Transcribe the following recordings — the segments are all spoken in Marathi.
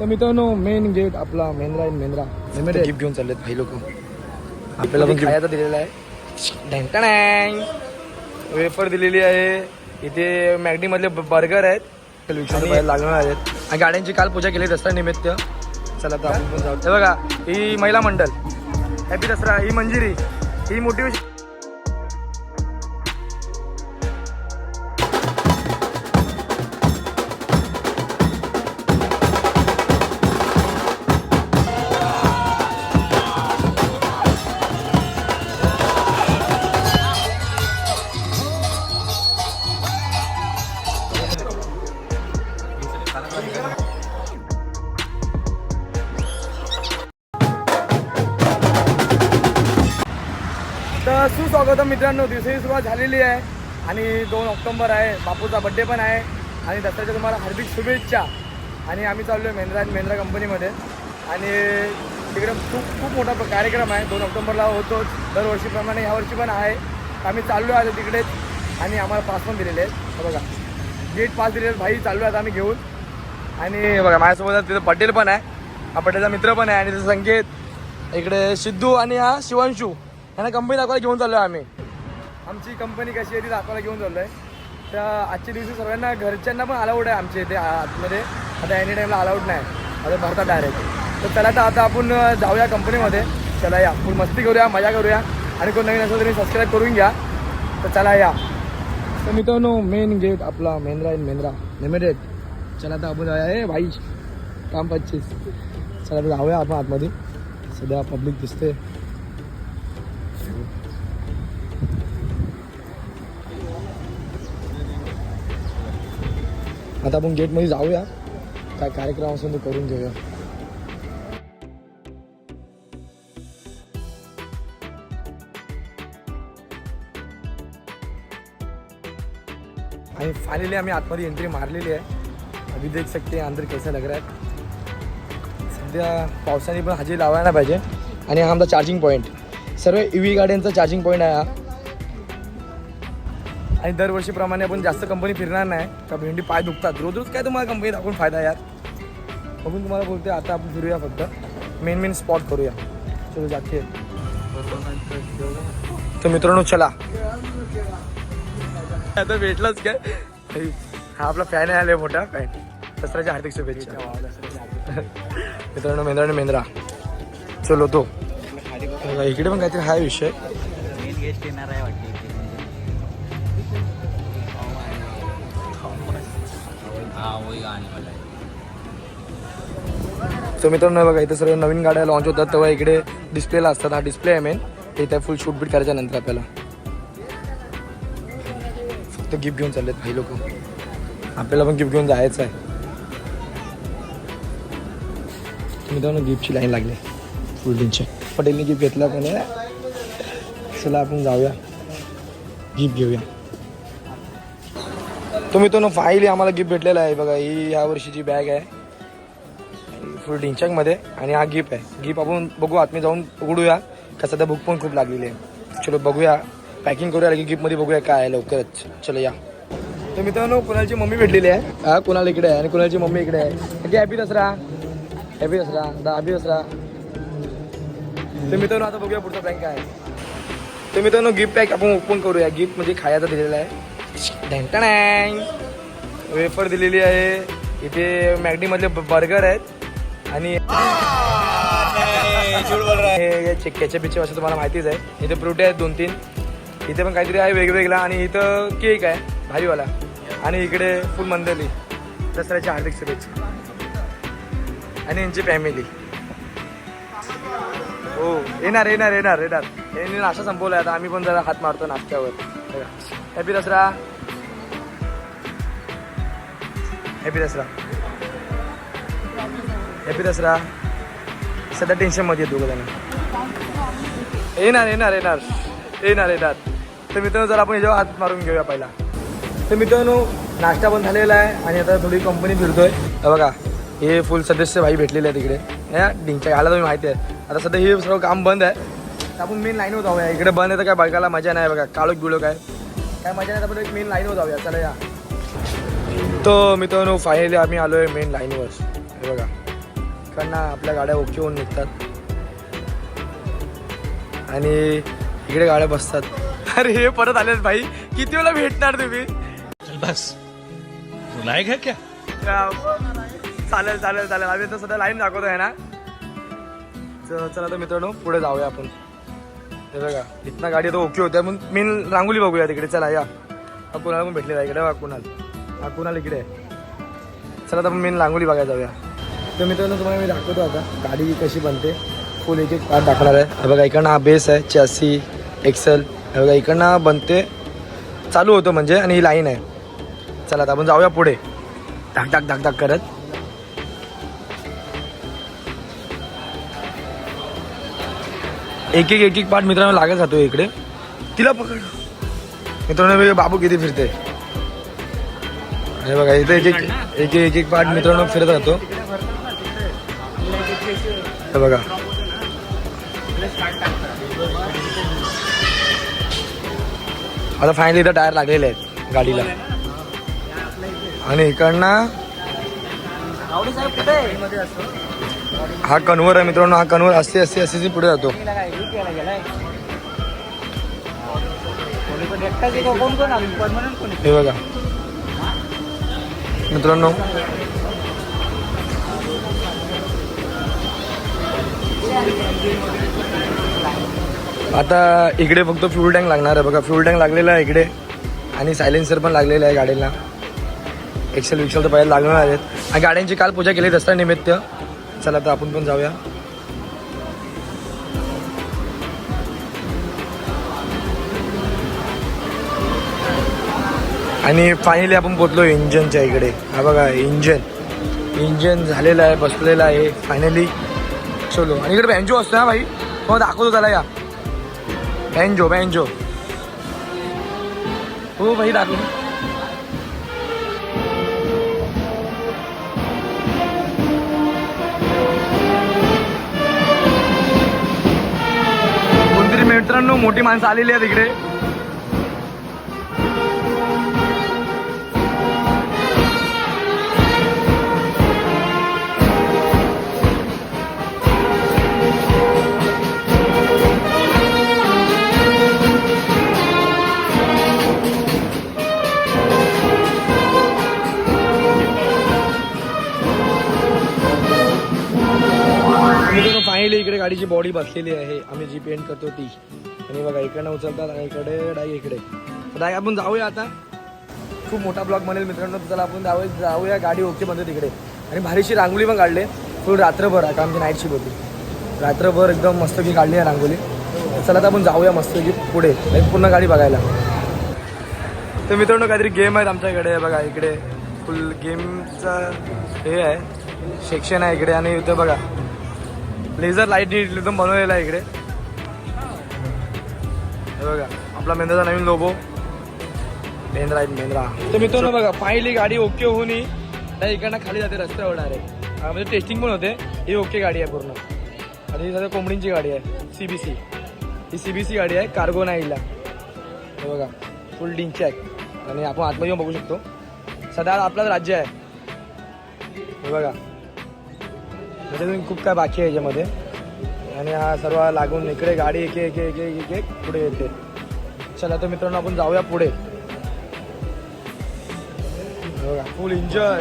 तर मित्रांनो मेन गेट आपला मेंद्रा इन मेंद्रा. गिफ्ट घेऊन चाललेत भाई लोक. आपल्याला पण खायचा दिलेला आहे. वेफर दिलेली आहे. इथे मॅगडी मधले बर्गर आहेत. लागणार आहेत. आणि गाड्यांची काल पूजा केली दसरा निमित्त. चला आता आपण बघा ही महिला मंडळ हॅपी दसरा ही मंजिरी ही मोटिवेशन मित्रांनो दिवसाची सुरुवात झालेली आहे. आणि दोन ऑक्टोंबर आहे बापूचा बड्डे पण आहे. आणि दसऱ्याच्या तुम्हाला हार्दिक शुभेच्छा. आणि आम्ही चाललो आहे मेंद्रा मेंद्रा कंपनीमध्ये आणि तिकडे खूप खूप मोठा कार्यक्रम आहे. दोन ऑक्टोंबरला होतोच. दरवर्षीप्रमाणे ह्यावर्षी पण आहे. आम्ही चाललो आहे आता तिकडेच. आणि आम्हाला पास पण दिलेले आहेत. बघा. गेट पास दिलेले आहेत. भाई चाललो आहे आता आम्ही घेऊन. आणि बघा माझ्यासोबत तिथं पटेल पण आहे. हा पटेलचा मित्र पण आहे. आणि तिथं संकेत. इकडे सिद्धू आणि हा शिवांशू. यांना कंपनी दाखवायला घेऊन चाललो आहे आम्ही. आमची कंपनी कशी आहे ती दाखवायला घेऊन चाललो आहे तर आजच्या दिवशी सर्वांना घरच्यांना पण अलाउड आहे आमच्या इथे आतमध्ये. आता एनी टाईमला अलाउड नाही. आता भरतात डायरेक्ट तर चला तर आता आपण जाऊया कंपनीमध्ये. चला या. फुल मस्ती करूया मजा करूया. आणि कोण नवीन असेल तरी सबस्क्राईब करून घ्या. तर चला या. तर मित्रांनो मेन गेट आपला मेंद्रा इन मेंद्रा लिमिटेड चला तर आपण जाऊया. ए भाई. काम पच्चीस. चला तर जाऊया आपण आतमध्ये. सध्या पब्लिक दिसते आता आपण गेटमध्ये जाऊया. काय कार्यक्रम असेल तो करून घेऊया. आणि फायनली आम्ही आतमध्ये एंट्री मारलेली आहे. अभी देख सकते अंदर कैसा लग रहा है. सध्या पावसाने पण हजेरी लावायला पाहिजे. आणि हा आमचा चार्जिंग पॉईंट सर्व ई व्ही गाड्यांचा चार्जिंग पॉईंट आहे हा. आणि दरवर्षीप्रमाणे आपण जास्त कंपनी फिरणार नाही. का भेंडी पाय दुखतात? रोज रोज काय तुम्हाला कंपनी दाखवून फायदा यार? बघून तुम्हाला बोलते आता आपण फिरूया फक्त. मेन मेन स्पॉट करूया. चलो जाते. तर मित्रांनो चला. आता भेटलाच काय? हा आपला फॅन आहे आले मोठा फॅन दसऱ्याच्या हार्दिक शुभेच्छा. मित्रांनो मेंद्रा आणि मेंद्रा. चलो तो. इकडे पण काहीतरी हा विषय. गेस्ट येणार आहे वाटते. वही गाणी मला तर मित्रांनो बघा इथे सर्व नवीन गाड्या लॉन्च होतात तेव्हा इकडे डिस्प्लेला असतात. हा डिस्प्ले आहे मेन इथे फुल शूट बीट करायच्या नंतर आपल्याला. फक्त गिफ्ट घेऊन चाललेत भाई लोक. आपल्याला पण गिफ्ट घेऊन जायचं आहे. मित्रांनो गिफ्टची लाईन लागली. फुल टीनच्या पटेलने गिफ्ट घेतला पण आहे चला आपण जाऊया. गिफ्ट घेऊया. तो मित्रांनो फाईल आम्हाला गिफ्ट भेटलेला आहे बघा. ही या वर्षीची बॅग आहे. फुलमध्ये. आणि हा गिफ्ट आहे. गिफ्ट आपण बघू आतमध्ये जाऊन उघडूया. का सध्या भूक पण खूप लागलेली आहे. चलो बघूया. पॅकिंग करूया की गिफ्टमध्ये बघूया काय आहे लवकरच. चलो या. तर मित्रांनो कुणालची मम्मी भेटलेली आहे? हा कुणाल इकडे आहे आणि कुणालची मम्मी इकडे आहे. हॅपी दसरा. हॅपी दसरा. दा हॅपी दसरा. तर मित्रांनो आता बघूया पुढचा बँक काय आहे. तर मित्रांनो गिफ्ट पॅक आपण ओपन करूया. गिफ्ट म्हणजे खायचा दिलेला आहे. वेफर दिलेली आहे. इथे मॅगडी मधले बर्गर आहेत. आणि हे चिक्क्याचे पिच्चे असं तुम्हाला माहितीच आहे. इथे फ्रुटे आहेत दोन तीन. इथे पण काहीतरी आहे वेगवेगळा आणि इथं केक आहे भारीवाला आणि इकडे फुल मंदली दसऱ्याची हार्दिक शुभेच्छा. आणि यांची फॅमिली हो येणार येणार येणार येणार. यांनी नाश्ता संपवला आता आम्ही पण जरा हात मारतो नाश्त्यावर. Happy Dasara happy Dasara happy Dasara सध्या टेन्शनमध्ये येतो दोघं येणार येणार येणार. येणार येणार. तर मित्रांनो जर आपण याच्यावर हात मारून घेऊया पहिला. तर मित्रांनो नाश्ता पण झालेला आहे आणि आता थोडी कंपनी फिरतोय. बघा हे फुल सदस्य भाई भेटलेले आहे तिकडे या डिंगच्या घाला तुम्ही माहिती आहे. आता सध्या हे सर्व काम बंद आहे. तर आपण मेन लाईन होत आहोत इकडे बंद आहे तर काय बघायला मजा नाही. बघा काळोख बिळोख आहे. काय मजा नाही आपण एक मेन लाईनवर जाऊया. चला या. तर मित्रांनो फायनली आम्ही आलो आहे मेन लाईनवर हे बघा. इकडनं आपल्या गाड्या ओके होऊन निघतात. आणि इकडे गाड्या बसतात. अरे हे परत आलेत भाई. किती वेळा भेटणार तुम्ही? बस. रुलाएगा क्या? या, चालेल चालेल चालेल. आम्ही तर सध्या लाईन दाखवतोय ना. चला तर मित्रांनो पुढे जाऊया आपण. हे बघा इथनं गाडी तर ओके होत्या. म्हणून मेन रांगोली बघूया तिकडे. चला या. हा कुणाला पण भेटलेला आहे इकडे. हा कुणाल. हा कुणाल इकडे आहे. चला तर आपण मेन रांगोली बघायला जाऊया. तर मित्रांनो तुम्हाला मी दाखवतो आता. गाडी कशी बनते. फुल एक एक पार्ट दाखवणार आहे. हे बघा इकडनं हा बेस आहे. चॅसी एक्सेल हे बघा इकडनं बनते. चालू होतं म्हणजे आणि ही लाईन आहे. चला आता आपण जाऊया पुढे. धाक धाक धाक धाक करत. एक एक एक एक पार्ट मित्रांनो लागत जातो इकडे. तिला पकड. मित्रांनो बाबू किती फिरते हे बघा इथे एक एक एक एक एक पार्ट मित्रांनो फिरत राहतो. हे बघा. आता फायनली इथं टायर लागलेले आहेत गाडीला. आणि इकडनं हा कन्वर आहे मित्रांनो हा कन्वर असे असे असे पुढे जातो. हे बघा. मित्रांनो. आता इकडे फक्त फ्यूल टँक लागणार आहे. बघा फ्यूल टँक लागलेला आहे इकडे. आणि सायलेन्सर पण लागलेलं आहे गाडीला. एक्सेल विक्सेल तर पहिले लागणार आहेत. आणि गाड्यांची काल पूजा केली दसरा निमित्त. चला तर आपण पण जाऊया. आणि फायनली आपण पोचलो इंजनच्या इकडे. हा बघा इंजन. इंजन झालेलं आहे बसलेलं आहे फायनली चलो. आणि इकडे बँजो असतो ना भाई? हो दाखवतो त्याला या. बँजो बँजो हो भाई दाखव. मित्रांनो मोठी माणसं आलेली आहेत इकडे. फायनली इकडे गाडीची बॉडी बसलेली आहे. आम्ही जी पेंट करतो ती. आणि बघा इकडनं उचलतात आणि इकडे डाय इकडे. डाय आपण जाऊया आता. खूप मोठा ब्लॉग बनेल मित्रांनो. चला आपण जाऊया जाऊया गाडी ओके बनते तिकडे. आणि भारीशी रांगोळी पण काढले. फुल रात्रभर आता आमची नाईट शिप होती. रात्रभर एकदम मस्त की काढली आहे रांगोळी. चला तर आपण जाऊया मस्त की पुढे. पूर्ण गाडी बघायला. तर मित्रांनो काहीतरी गेम आहेत आमच्याकडे बघा इकडे. फुल गेमचा हे आहे. सेक्शन आहे इकडे आणि इथं बघा. लेझर लाइट एकदम बनवलेला आहे इकडे. बघा आपला मेंद्राचा नवीन लोबो मेंद्रा आहे मेंद्रा. तर मित्रांनो बघा पाहिली गाडी ओके होऊन त्या इकडनं खाली जाते रस्त्यावर डायरेक्ट म्हणजे टेस्टिंग पण होते. ही ओके गाडी आहे पूर्ण. आणि ही सध्या कोंबडींची गाडी आहे सी बी सी ही सी बी सी गाडी आहे कार्गो नाईला हे बघा फुल डिंगची आहे आणि आपण आतमध्ये येऊन बघू शकतो. सध्या आपलाच राज्य आहे. हे बघा. त्याच्यातून खूप काय बाकी आहे याच्यामध्ये. आणि हा सर्व लागून इकडे गाडी एक एक एक एक एक पुढे येते. चला तर मित्रांनो आपण जाऊया पुढे. फुल इंजन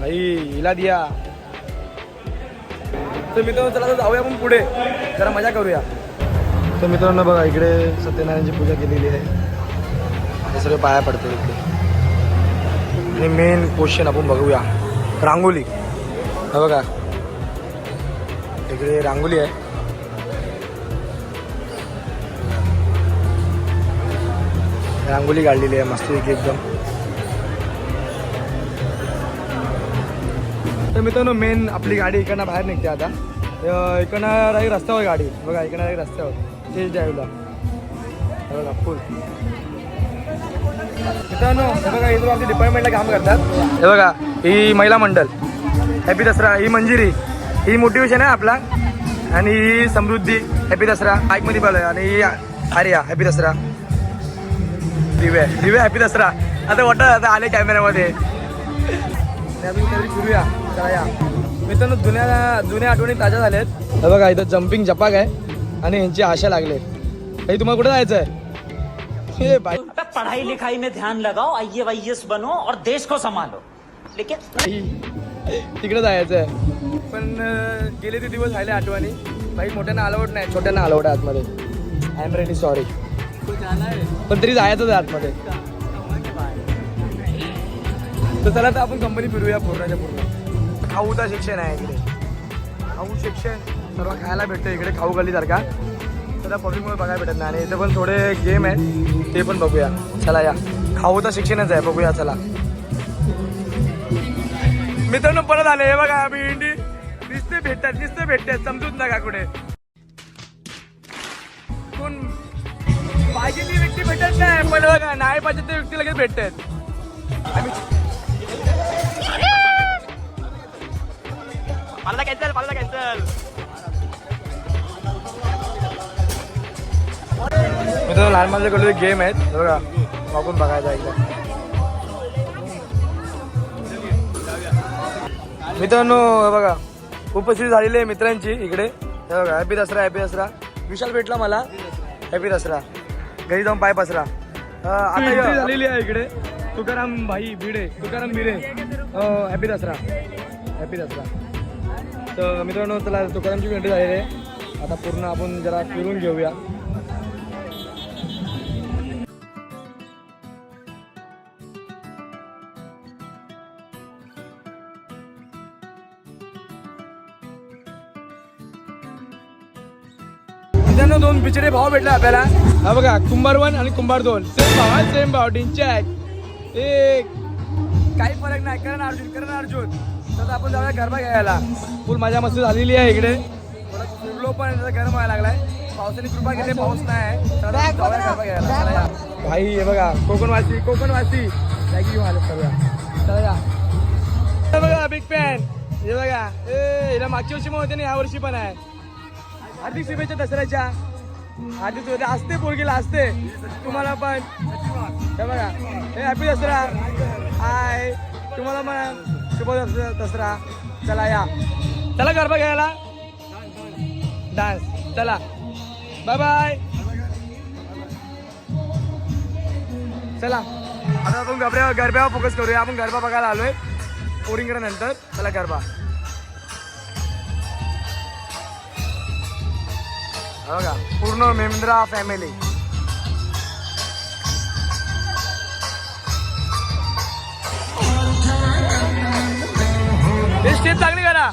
भाई हिला दिया. तर मित्रांनो चला तर जाऊया आपण पुढे. जरा मजा करूया. तर मित्रांनो बघा इकडे सत्यनारायणची पूजा केलेली आहे. हे सगळे पाया पडते इकडे. आणि मेन क्वेश्चन आपण बघूया. रांगोली हा बघा. इकडे रांगोली आहे. रांगोली काढलेली आहे मस्त एकदम. तर मित्रांनो मेन आपली गाडी इकडनं बाहेर निघते आता. इकडनं राही रस्त्यावर गाडी. बघा इकडनं राही रस्त्यावर. तेच ड्राईव्हला बघा फुल मित्रांनो हे बघा इथून आमच्या डिपार्टमेंटला काम करतात. हे बघा ही महिला मंडळ हॅपी दसरा ही मंजिरी. ही मोटिवेशन आहे आपला. आणि ही समृद्धी हॅपी दसरा. बाईकमध्ये बोलाय. आणि ही आर्या हॅपी दसरा. दिव्या दिव्या हॅपी दसरा. आता वाटत आता आले कॅमेऱ्यामध्ये फिरूया चला या. मित्रांनो जुन्या जुन्या आठवणी ताज्या झाल्या आहेत हे बघा इथं जम्पिंग जपाक आहे. आणि यांची आशा लागले. काही तुम्हाला कुठे जायचं आहे? हे बाई. पढ़ाई लिखाई में ध्यान लगाओ आई वाईएस बनो और देश को संभालो. लेकिन तिकडे जायचं आहे. पण गेले ते दिवस राहिले आठवणी. बाई मोठ्यांना अलाउड नाही छोट्यांना अलाउड आहे आतमध्ये. आय एम रेडी सॉरी पण तरी जायचंच आहे आतमध्ये. तर चला तर आपण कंपनी फिरूया पूर्णच्या पूर्ण खाऊचा शिक्षण आहे इकडे. खाऊ शिक्षण. सर्व खायला भेटतं इकडे खाऊ गल्लीसारखा तर पब्लिकमुळे बघायला भेटत नाही. आणि इथे पण थोडे गेम आहेत ते पण बघूया. चला या. खाऊचा शिक्षणच आहे. बघूया चला. मित्रांनो परत आले हे बघा आम्ही इंडी. दिसते भेटतात दिसते भेटतात. समजूत नका कुठे. कोण? पाहिजे ती व्यक्ती भेटत नाही पण बघा नाही पाहिजे ती व्यक्ती लगेच भेटतात. आम्ही पाला कॅन्सल पाला कॅन्सल मित्रांनो लहान माझ्याकडे गेम आहेत. बघा बघून बघायचा एकदा. मित्रांनो हे बघा. उपस्थित झालेली आहे मित्रांची इकडे. हे बघा हॅपी दसरा हॅपी दसरा. विशाल भेटला मला. हॅपी दसरा. घरी जाऊन पाय पसरा. अं, आता एंट्री झालेली आहे इकडे. तुकाराम भाई भिडे. तुकाराम भिडे. हॅपी दसरा. हॅपी दसरा. तर मित्रांनो चला तुकारामची एंट्री झालेली आहे. आता पूर्ण आपण जरा फिरून घेऊया. दोन बिचारे भाव भेटले आपल्याला. हा बघा कुंभार वन आणि कुंभार दोन. सेम भाव हा सेम भाव डिंचॅक एक. काही फरक नाही करण अर्जुन करण अर्जुन. तर आपण जाऊया गरबा घ्यायला. फुल मजा मस्ती झालेली आहे इकडे. थोडं फिरलो पण गरम व्हायला लागलाय. पावसाने कृपा केली पाऊस नाही तर आपण जाऊया गरबा घ्यायला. चला या. भाई हे बघा कोकणवासी कोकणवासी. मॅगी घेऊन आले सर्व चला बघा बिग पॅन हे बघा. ए हिला मागच्या वर्षी पण होते ना या वर्षी पण आहे. हार्दिक शुभेच्छा दसऱ्याच्या. आधी शुभेच्छा असते पोरगीला असते. तुम्हाला पण. हे बघा. हे हॅपी दसरा. हाय तुम्हाला पण शुभ दसरा दसरा. चला या. चला गरबा घ्यायला डान्स चला. बाय बाय चला. आता आपण गरब्या गरब्यावर फोकस करूया. आपण गरबा बघायला आलोय. पोरिंगकडे नंतर. चला गरबा. बघा पूर्ण मेंद्रा फॅमिली चांगली करा.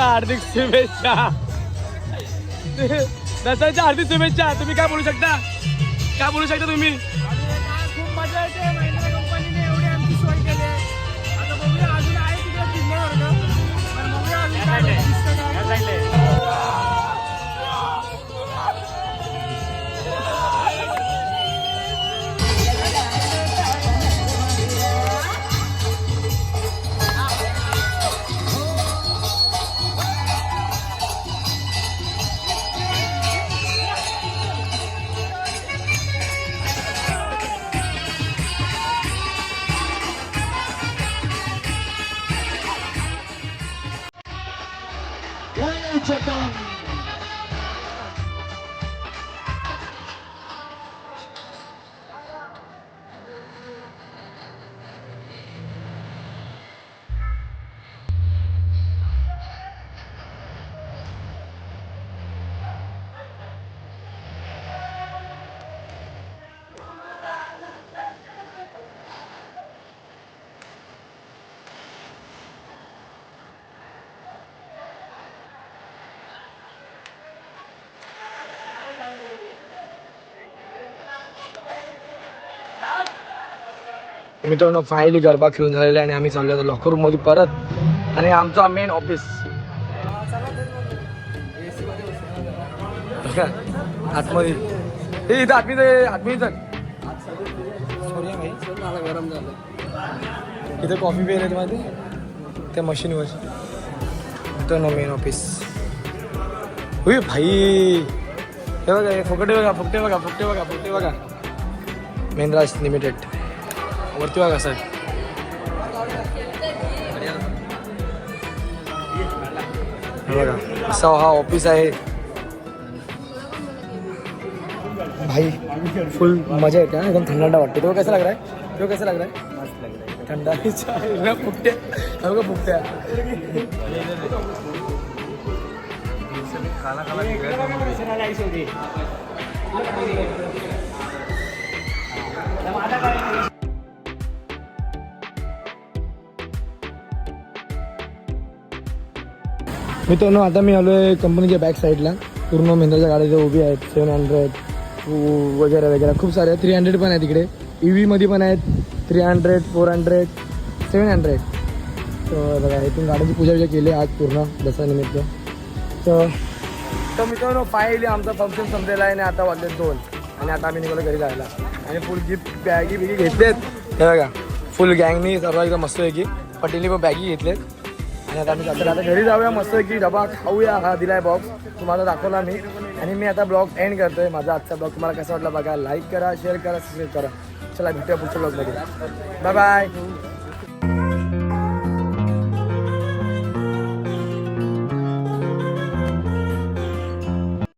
दसऱ्याच्या हार्दिक शुभेच्छा. दसऱ्याच्या हार्दिक शुभेच्छा तुम्ही काय बोलू शकता? काय बोलू शकता तुम्ही? खूप मजा येते महिंद्रा कंपनीने एवढी आमची सोय केली आहे. आता बघूया अजून आहे तिकडे मित्रांनो फायनली गरबा खेळून झालेला आहे आणि आम्ही चाललो होतो लॉकरमध्ये परत. आणि आमचा मेन ऑफिस आतमध्ये. हे इथं आतमी आतमी इथं गरम झालं इथं कॉफी पेर माहिती? त्या मशीनवर मित्रांनो मेन ऑफिस होय भाई. हे बघा हे फुकटे बघा फुकटे बघा फुकटे बघा फुकटे बघा. मेनराज लिमिटेड वरती बघा सर बघा हा ऑफ़िस आहे. भाई फुल मज़ा येते हा, एकदम थंड वाटते. तो कैसा लग रहा है तो कैसा लग रहा है ठंडा ना फुकटे फुकटे मित्रांनो आता मी आलो आहे कंपनीच्या बॅक साईडला पूर्ण महिंद्राच्या गाड्या इथे उभी आहेत सेवन हंड्रेड वगैरे वगैरे. खूप सारे थ्री हंड्रेड पण आहेत तिकडे ई व्हीमध्ये पण आहेत three hundred four hundred seven hundred तर बघा इथून गाड्यांची पूजा वूजा केली आज पूर्ण दसऱ्यानिमित्त तर तर मित्रांनो पाहिली आमचा फंक्शन संपलेला आहे आणि आता वाजले दोन. आणि आता आम्ही निघालो घरी जायला. आणि फुल गिफ्ट बॅगी बिगी घेतलेत. हे बघा फुल गँगनी सर्व एकदम मस्त आहे की पटेलनी पण बॅगी घेतलेत. आणि आता आम्ही जातो. आता घरी जाऊया मस्त की डबा खाऊया. हा दिलाय बॉक्स तुम्हाला दाखवला मी. आणि मी आता ब्लॉग एंड करतोय. माझा आजचा ब्लॉग तुम्हाला कसा वाटला बघा. लाईक करा शेअर करा सबस्क्राईब करा. चला भेटूया पुढच्या ब्लॉगमध्ये बाय बाय